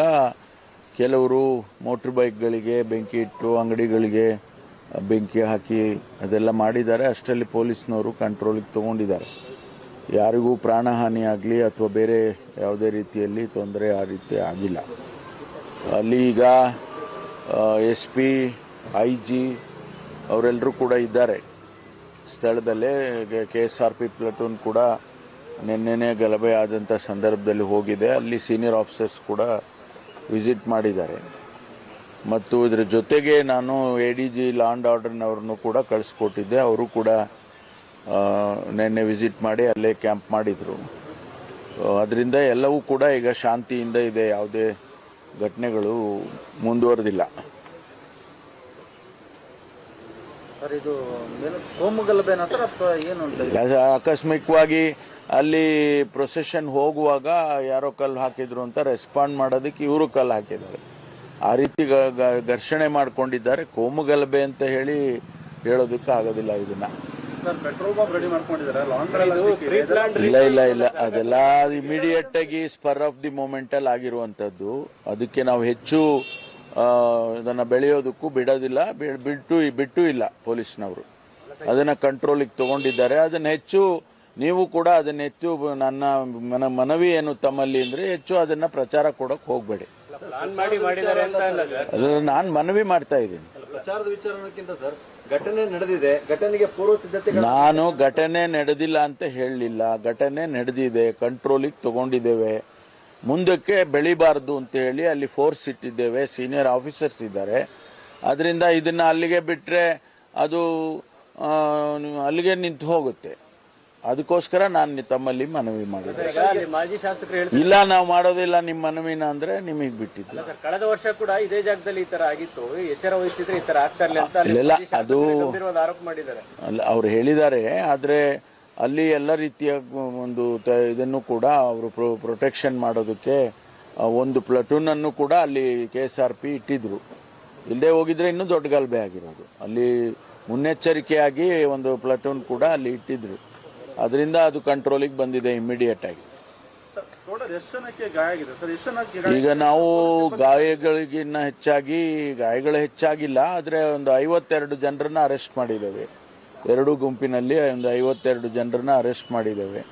ಕೆಲವರು ಮೋಟ್ರ್ ಬೈಕ್ಗಳಿಗೆ ಬೆಂಕಿ ಇಟ್ಟು ಅಂಗಡಿಗಳಿಗೆ ಬೆಂಕಿ ಹಾಕಿ ಅದೆಲ್ಲ ಮಾಡಿದ್ದಾರೆ. ಅಷ್ಟರಲ್ಲಿ ಪೊಲೀಸ್ನವರು ಕಂಟ್ರೋಲಿಗೆ ತಗೊಂಡಿದ್ದಾರೆ. ಯಾರಿಗೂ ಪ್ರಾಣಹಾನಿ ಆಗಲಿ ಅಥವಾ ಬೇರೆ ಯಾವುದೇ ರೀತಿಯಲ್ಲಿ ತೊಂದರೆ ಆ ರೀತಿ ಆಗಿಲ್ಲ. ಅಲ್ಲಿ ಈಗ ಎಸ್ ಪಿ ಐ ಜಿ ಅವರೆಲ್ಲರೂ ಕೂಡ ಇದ್ದಾರೆ. ಸ್ಥಳದಲ್ಲೇ K S R P platoon ಕೂಡ ನಿನ್ನೆನೇ ಗಲಭೆ ಆದಂಥ ಸಂದರ್ಭದಲ್ಲಿ ಹೋಗಿದೆ. ಅಲ್ಲಿ ಸೀನಿಯರ್ ಆಫೀಸರ್ಸ್ ಕೂಡ ವಿಸಿಟ್ ಮಾಡಿದ್ದಾರೆ. ಮತ್ತು ಇದರ ಜೊತೆಗೆ ನಾನು A D G law and ಆರ್ಡರ್ನವ್ರನ್ನು ಕೂಡ ಕಳಿಸ್ಕೊಟ್ಟಿದ್ದೆ. ಅವರು ಕೂಡ ನಿನ್ನೆ ವಿಸಿಟ್ ಮಾಡಿ ಅಲ್ಲೇ ಕ್ಯಾಂಪ್ ಮಾಡಿದರು. ಅದರಿಂದ ಎಲ್ಲವೂ ಕೂಡ ಈಗ ಶಾಂತಿಯಿಂದ ಇದೆ. ಯಾವುದೇ ಘಟನೆಗಳು ಮುಂದುವರೆದಿಲ್ಲ. ಆಕಸ್ಮಿಕವಾಗಿ ಅಲ್ಲಿ ಪ್ರೊಸೆಷನ್ ಹೋಗುವಾಗ ಯಾರೋ ಕಲ್ಲು ಹಾಕಿದ್ರು ಅಂತ ರೆಸ್ಪಾಂಡ್ ಮಾಡೋದಕ್ಕೆ ಇವರು ಕಲ್ಲು ಹಾಕಿದ್ದಾರೆ. ಆ ರೀತಿ ಘರ್ಷಣೆ ಮಾಡ್ಕೊಂಡಿದ್ದಾರೆ. ಕೋಮು ಗಲಭೆ ಅಂತ ಹೇಳಿ ಹೇಳೋದಕ್ಕೆ ಆಗೋದಿಲ್ಲ ಇದನ್ನ. ಸರ್ ಪೆಟ್ರೋಲ್ ರೆಡಿ ಮಾಡ್ಕೊಂಡಿದ್ದಾರೆ. ಲಾಂಡ್ರಿ ಇಲ್ಲ ಇಲ್ಲ ಇಲ್ಲ. ಅದೆಲ್ಲ ಇಮಿಡಿಯೇಟ್ ಆಗಿ ಸ್ಪರ್ ಆಫ್ ದಿ ಮೂಮೆಂಟ್ ಅಲ್ಲಿ ಆಗಿರುವಂತದ್ದು ಅದಕ್ಕೆ ನಾವು ಹೆಚ್ಚು ಅದನ್ನ ಇದನ್ನ ಬೆಳೆಯೋದಕ್ಕೂ ಬಿಡೋದಿಲ್ಲ. ಬಿ- ಬಿಟ್ಟು ಬಿಟ್ಟು ಇಲ್ಲ ಪೊಲೀಸ್ನವರು. ಅದನ್ನ ಕಂಟ್ರೋಲಿಗೆ ತಗೊಂಡಿದ್ದಾರೆ. ಅದನ್ನ ಹೆಚ್ಚು ನೀವು ಕೂಡ ಅದನ್ನ ಹೆಚ್ಚು ನನ್ನ ಮನ ಮನವಿ ಏನು ತಮ್ಮಲ್ಲಿ ಅಂದ್ರೆ ಹೆಚ್ಚು ಅದನ್ನ ಪ್ರಚಾರ ಕೊಡಕ್ ಹೋಗ್ಬೇಡಿ. ಸರ್. ನಾನು ಮನವಿ ಮಾಡ್ತಾ ಇದ್ದೀನಿ. ಪ್ರಚಾರದ ವಿಚಾರಕ್ಕಿಂತ ಸರ್ ಘಟನೆ ನಡೆದಿದೆ ಘಟನೆಗೆ ಪೂರ್ವ ಸಿದ್ಧತೆ ನಾನು ಘಟನೆ ನಡೆದಿಲ್ಲ ಅಂತ ಹೇಳಲಿಲ್ಲ. ಘಟನೆ ನಡೆದಿದೆ ಕಂಟ್ರೋಲಿಗೆ ತಗೊಂಡಿದ್ದೇವೆ. ಮುಂದಕ್ಕೆ ಬೆಳಿಬಾರ್ದು ಅಂತ ಹೇಳಿ ಅಲ್ಲಿ ಫೋರ್ಸ್ ಇಟ್ಟಿದ್ದೇವೆ. ಸೀನಿಯರ್ ಆಫೀಸರ್ಸ್ ಇದ್ದಾರೆ. ಅದರಿಂದ ಇದನ್ನ ಅಲ್ಲಿಗೆ ಬಿಟ್ಟರೆ ಅದು ಅಲ್ಲಿಗೆ ನಿಂತು ಹೋಗುತ್ತೆ. ಅದಕ್ಕೋಸ್ಕರ ನಾನು ತಮ್ಮಲ್ಲಿ ಮನವಿ ಮಾಡಿದೆ. ಇಲ್ಲ ನಾವು ಮಾಡೋದಿಲ್ಲ ನಿಮ್ಮ ಮನವಿನ ಅಂದ್ರೆ ನಿಮಗೆ ಬಿಟ್ಟಿದ್ದು. ಕಳೆದ ವರ್ಷ ಕೂಡ ಇದೇ ಜಾಗದಲ್ಲಿ ಈ ತರ ಆಗಿತ್ತು. ಎಚ್ಚರ ವಹಿಸಿದ್ರೆ ಈ ತರ ಆಗ್ತಾ ಇಲ್ಲ, ಅದು- ಆರೋಪ ಮಾಡಿದ್ದಾರೆ. ಅಲ್ಲ ಅವ್ರು ಹೇಳಿದ್ದಾರೆ ಆದ್ರೆ ಅಲ್ಲಿ ಎಲ್ಲ ರೀತಿಯ ಒಂದು ಇದನ್ನು ಕೂಡ ಅವರು ಪ್ರೊಟೆಕ್ಷನ್ ಮಾಡೋದಕ್ಕೆ ಒಂದು ಪ್ಲಟೂನ್ ಅನ್ನು ಕೂಡ ಅಲ್ಲಿ ಕೆ ಎಸ್ ಆರ್ ಪಿ ಇಟ್ಟಿದ್ರು. ಇಲ್ಲದೆ ಹೋಗಿದ್ರೆ ಇನ್ನೂ ದೊಡ್ಡ ಗಲಭೆ ಆಗಿರೋದು. ಅಲ್ಲಿ ಮುನ್ನೆಚ್ಚರಿಕೆಯಾಗಿ ಒಂದು ಪ್ಲಟೂನ್ ಕೂಡ ಅಲ್ಲಿ ಇಟ್ಟಿದ್ರು. ಅದರಿಂದ ಅದು ಕಂಟ್ರೋಲಿಗೆ ಬಂದಿದೆ ಇಮಿಡಿಯೇಟ್ ಆಗಿ. ಈಗ ನಾವು ಗಾಯಗಳಿಗಿನ್ನ ಹೆಚ್ಚಾಗಿ ಗಾಯಗಳು ಹೆಚ್ಚಾಗಿಲ್ಲ ಆದರೆ ಒಂದು ಐವತ್ತೆರಡು ಜನರನ್ನ ಅರೆಸ್ಟ್ ಮಾಡಿದ್ದೇವೆ. ಎರಡು ಗುಂಪಿನಲ್ಲಿ ಒಂದು ಐವತ್ತೆರಡು ಜನರನ್ನ ಅರೆಸ್ಟ್ ಮಾಡಿದ್ದೇವೆ.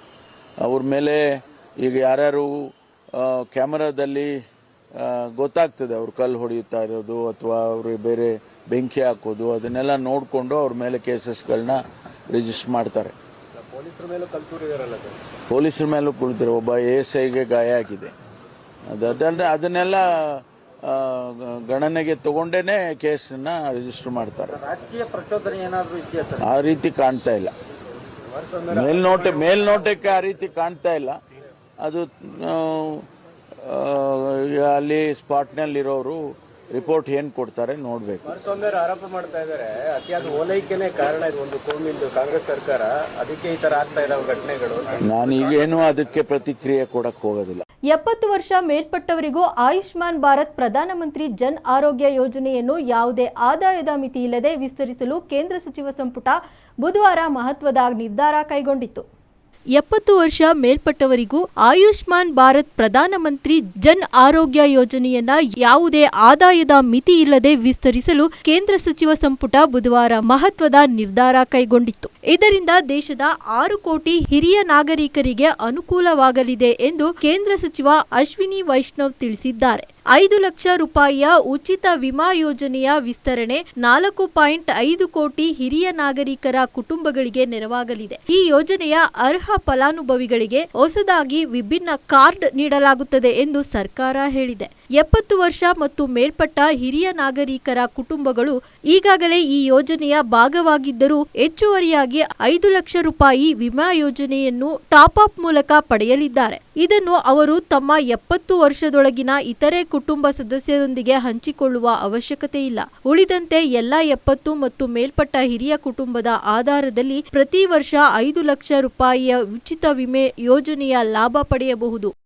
ಅವ್ರ ಮೇಲೆ ಈಗ ಯಾರ್ಯಾರು ಕ್ಯಾಮರಾದಲ್ಲಿ ಗೊತ್ತಾಗ್ತದೆ ಅವ್ರು ಕಲ್ಲು ಹೊಡೆಯುತ್ತಾ ಇರೋದು ಅಥವಾ ಅವರು ಬೇರೆ ಬೆಂಕಿ ಹಾಕೋದು ಅದನ್ನೆಲ್ಲ ನೋಡಿಕೊಂಡು ಅವ್ರ ಮೇಲೆ ಕೇಸಸ್ಗಳನ್ನ ರಿಜಿಸ್ಟರ್ ಮಾಡ್ತಾರೆ. ಪೊಲೀಸರ ಮೇಲೂ ಕುಳಿತಿರೋ ಒಬ್ಬ ಎ ಎಸ್ ಐಗೆ ಗಾಯ ಆಗಿದೆ ಅದು ಅದಲ್ಲದೆ ಅದನ್ನೆಲ್ಲ ಗಣನೆಗೆ ತಗೊಂಡೇನೆ ಕೇಸನ್ನ ರಿಜಿಸ್ಟರ್ ಮಾಡ್ತಾರೆ. ರಾಜಕೀಯ ಪ್ರಚೋದನೆ ಏನಾದ್ರು ಇದೆಯಾ ಸರ್? ಆ ರೀತಿ ಕಾಣ್ತಾ ಇಲ್ಲ. ಮೇಲ್ನೋಟ ಮೇಲ್ನೋಟಕ್ಕೆ ಆ ರೀತಿ ಕಾಣ್ತಾ ಇಲ್ಲ. ಅದು ಅಲ್ಲಿ ಸ್ಪಾಟ್ನಲ್ಲಿರೋರು ರಿಪೋರ್ಟ್ ಏನ್ ಕೊಡ್ತಾರೆ ನೋಡ್ಬೇಕು. ಆರೋಪ ಮಾಡ್ತಾ ಇದ್ದಾರೆ. ಅತಿಯಾದ ಓಲೈಕೆನೆ ಕಾರಣ ಇದು ಒಂದು ಕೋಮಿಂದು ಕಾಂಗ್ರೆಸ್ ಸರ್ಕಾರ. ಅದಕ್ಕೆ ಈ ತರ ಆಗ್ತಾ ಇದಾವೆ ಘಟನೆಗಳು. ನಾನು ಈಗೇನು ಅದಕ್ಕೆ ಪ್ರತಿಕ್ರಿಯೆ ಕೊಡಕ್ ಹೋಗೋದಿಲ್ಲ. ಎಪ್ಪತ್ತು ವರ್ಷ ಮೇಲ್ಪಟ್ಟವರಿಗೂ ಆಯುಷ್ಮಾನ್ ಭಾರತ್ ಪ್ರಧಾನಮಂತ್ರಿ ಜನ್ ಆರೋಗ್ಯ ಯೋಜನೆಯನ್ನು ಯಾವುದೇ ಆದಾಯದ ಮಿತಿ ಇಲ್ಲದೆ ವಿಸ್ತರಿಸಲು ಕೇಂದ್ರ ಸಚಿವ ಸಂಪುಟ ಬುಧವಾರ ಮಹತ್ವದ ನಿರ್ಧಾರ ಕೈಗೊಂಡಿತ್ತು. ಎಪ್ಪತ್ತು ವರ್ಷ ಮೇಲ್ಪಟ್ಟವರಿಗೂ ಆಯುಷ್ಮಾನ್ ಭಾರತ್ ಪ್ರಧಾನಮಂತ್ರಿ ಜನ್ ಆರೋಗ್ಯ ಯೋಜನೆಯನ್ನ ಯಾವುದೇ ಆದಾಯದ ಮಿತಿ ಇಲ್ಲದೆ ವಿಸ್ತರಿಸಲು ಕೇಂದ್ರ ಸಚಿವ ಸಂಪುಟ ಬುಧವಾರ ಮಹತ್ವದ ನಿರ್ಧಾರ ಕೈಗೊಂಡಿತ್ತು. ಇದರಿಂದ ದೇಶದ ಆರು ಕೋಟಿ ಹಿರಿಯ ನಾಗರಿಕರಿಗೆ ಅನುಕೂಲವಾಗಲಿದೆ ಎಂದು ಕೇಂದ್ರ ಸಚಿವ ಅಶ್ವಿನಿ ವೈಷ್ಣವ್ ತಿಳಿಸಿದ್ದಾರೆ. ಐದು ಲಕ್ಷ ರೂಪಾಯಿಯ ಉಚಿತ ವಿಮಾ ಯೋಜನೆಯ ವಿಸ್ತರಣೆ ನಾಲ್ಕು ಪಾಯಿಂಟ್ ಐದು ಕೋಟಿ ಹಿರಿಯ ನಾಗರಿಕರ ಕುಟುಂಬಗಳಿಗೆ ನೆರವಾಗಲಿದೆ. ಈ ಯೋಜನೆಯ ಅರ್ಹ ಫಲಾನುಭವಿಗಳಿಗೆ ಹೊಸದಾಗಿ ವಿಭಿನ್ನ ಕಾರ್ಡ್ ನೀಡಲಾಗುತ್ತದೆ ಎಂದು ಸರ್ಕಾರ ಹೇಳಿದೆ. ಎಪ್ಪತ್ತು ವರ್ಷ ಮತ್ತು ಮೇಲ್ಪಟ್ಟ ಹಿರಿಯ ನಾಗರಿಕರ ಕುಟುಂಬಗಳು ಈಗಾಗಲೇ ಈ ಯೋಜನೆಯ ಭಾಗವಾಗಿದ್ದರೂ ಹೆಚ್ಚುವರಿಯಾಗಿ ಐದು ಲಕ್ಷ ರೂಪಾಯಿ ವಿಮಾ ಯೋಜನೆಯನ್ನು ಟಾಪ್ ಅಪ್ ಮೂಲಕ ಪಡೆಯಲಿದ್ದಾರೆ. ಇದನ್ನು ಅವರು ತಮ್ಮ ಎಪ್ಪತ್ತು ವರ್ಷದೊಳಗಿನ ಇತರೆ ಕುಟುಂಬ ಸದಸ್ಯರೊಂದಿಗೆ ಹಂಚಿಕೊಳ್ಳುವ ಅವಶ್ಯಕತೆ ಇಲ್ಲ. ಉಳಿದಂತೆ ಎಲ್ಲ ಎಪ್ಪತ್ತು ಮತ್ತು ಮೇಲ್ಪಟ್ಟ ಹಿರಿಯ ಕುಟುಂಬದ ಆಧಾರದಲ್ಲಿ ಪ್ರತಿ ವರ್ಷ ಐದು ಲಕ್ಷ ರೂಪಾಯಿಯ ಉಚಿತ ವಿಮೆ ಯೋಜನೆಯ ಲಾಭ ಪಡೆಯಬಹುದು.